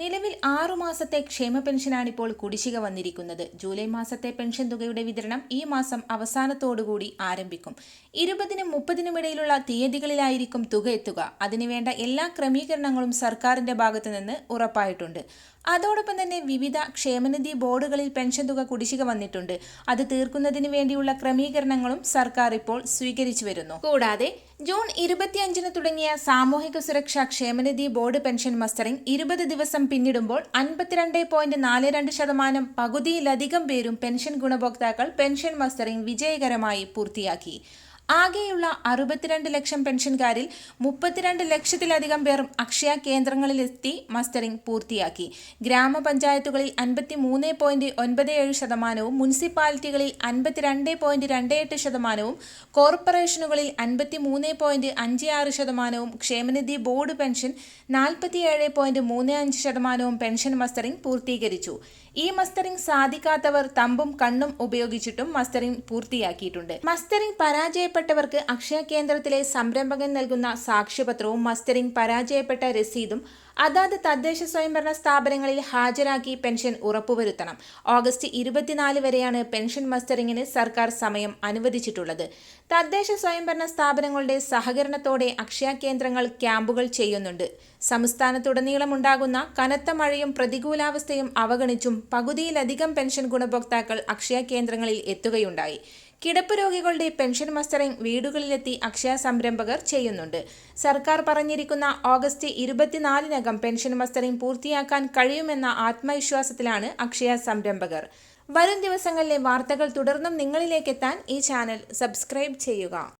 നിലവിൽ ആറു മാസത്തെ ക്ഷേമ പെൻഷനാണിപ്പോൾ കുടിശ്ശിക വന്നിരിക്കുന്നത്. ജൂലൈ മാസത്തെ പെൻഷൻ തുകയുടെ വിതരണം ഈ മാസം അവസാനത്തോടുകൂടി ആരംഭിക്കും. ഇരുപതിനും മുപ്പതിനും ഇടയിലുള്ള തീയതികളിലായിരിക്കും തുക എത്തുക. അതിനുവേണ്ട എല്ലാ ക്രമീകരണങ്ങളും സർക്കാരിന്റെ ഭാഗത്തുനിന്ന് ഉറപ്പായിട്ടുണ്ട്. അതോടൊപ്പം തന്നെ വിവിധ ക്ഷേമനിധി ബോർഡുകളിൽ പെൻഷൻ തുക കുടിശ്ശിക വന്നിട്ടുണ്ട്. അത് തീർക്കുന്നതിന് വേണ്ടിയുള്ള ക്രമീകരണങ്ങളും സർക്കാർ ഇപ്പോൾ സ്വീകരിച്ചു വരുന്നു. കൂടാതെ ജൂൺ ഇരുപത്തിയഞ്ചിന് തുടങ്ങിയ സാമൂഹിക സുരക്ഷാ ക്ഷേമനിധി ബോർഡ് പെൻഷൻ മസ്റ്ററിംഗ് ഇരുപത് ദിവസം പിന്നിടുമ്പോൾ അൻപത്തിരണ്ട് പോയിന്റ് നാല് രണ്ട് ശതമാനം പകുതിയിലധികം പേരും പെൻഷൻ ഗുണഭോക്താക്കൾ പെൻഷൻ മസ്റ്ററിംഗ് വിജയകരമായി പൂർത്തിയാക്കി. ആകെയുള്ള അറുപത്തിരണ്ട് ലക്ഷം പെൻഷൻകാരിൽ മുപ്പത്തിരണ്ട് ലക്ഷത്തിലധികം പേർ അക്ഷയ കേന്ദ്രങ്ങളിലെത്തി മസ്റ്ററിംഗ് പൂർത്തിയാക്കി. ഗ്രാമപഞ്ചായത്തുകളിൽ അൻപത്തി മൂന്ന് പോയിന്റ് ഒൻപത് ഏഴ് ശതമാനവും മുനിസിപ്പാലിറ്റികളിൽ അൻപത്തിരണ്ട് പോയിന്റ് രണ്ട് എട്ട് ശതമാനവും കോർപ്പറേഷനുകളിൽ അൻപത്തി മൂന്ന് പോയിന്റ് അഞ്ച് ആറ് ശതമാനവും ക്ഷേമനിധി ബോർഡ് പെൻഷൻ നാൽപ്പത്തിയേഴ് പോയിന്റ് മൂന്ന് അഞ്ച് ശതമാനവും പെൻഷൻ മസ്റ്ററിംഗ് പൂർത്തീകരിച്ചു. ഈ മസ്റ്ററിംഗ് സാധിക്കാത്തവർ തമ്പും കണ്ണും ഉപയോഗിച്ചിട്ടും മസ്റ്ററിംഗ് പൂർത്തിയാക്കിയിട്ടുണ്ട്. മസ്റ്ററിംഗ് പരാജയപ്പെട്ടവർക്ക് അക്ഷയ കേന്ദ്രത്തിലെ സംരംഭകൻ നൽകുന്ന സാക്ഷ്യപത്രവും മസ്റ്ററിംഗ് പരാജയപ്പെട്ട രസീതും അതാത് തദ്ദേശ സ്വയംഭരണ സ്ഥാപനങ്ങളിൽ ഹാജരാക്കി പെൻഷൻ ഉറപ്പുവരുത്തണം. ഓഗസ്റ്റ് ഇരുപത്തിനാല് വരെയാണ് പെൻഷൻ മസ്റ്ററിംഗിന് സർക്കാർ സമയം അനുവദിച്ചിട്ടുള്ളത്. തദ്ദേശ സ്വയംഭരണ സ്ഥാപനങ്ങളുടെ സഹകരണത്തോടെ അക്ഷയ കേന്ദ്രങ്ങൾ ക്യാമ്പുകൾ ചെയ്യുന്നുണ്ട്. സംസ്ഥാനത്തുടനീളമുണ്ടാകുന്ന കനത്ത മഴയും പ്രതികൂലാവസ്ഥയും അവഗണിച്ചും പകുതിയിലധികം പെൻഷൻ ഗുണഭോക്താക്കൾ അക്ഷയ കേന്ദ്രങ്ങളിൽ എത്തുകയുണ്ടായി. കിടപ്പ് രോഗികളുടെ പെൻഷൻ മസ്റ്ററിംഗ് വീടുകളിലെത്തി അക്ഷയ സംരംഭകർ ചെയ്യുന്നുണ്ട്. സർക്കാർ പറഞ്ഞിരിക്കുന്ന ഓഗസ്റ്റ് ഇരുപത്തിനാലിനകം പെൻഷൻ മസ്റ്ററിംഗ് പൂർത്തിയാക്കാൻ കഴിയുമെന്ന ആത്മവിശ്വാസത്തിലാണ് അക്ഷയ സംരംഭകർ. വരും ദിവസങ്ങളിലെ വാർത്തകൾ തുടർന്നും നിങ്ങളിലേക്കെത്താൻ ഈ ചാനൽ സബ്സ്ക്രൈബ് ചെയ്യുക.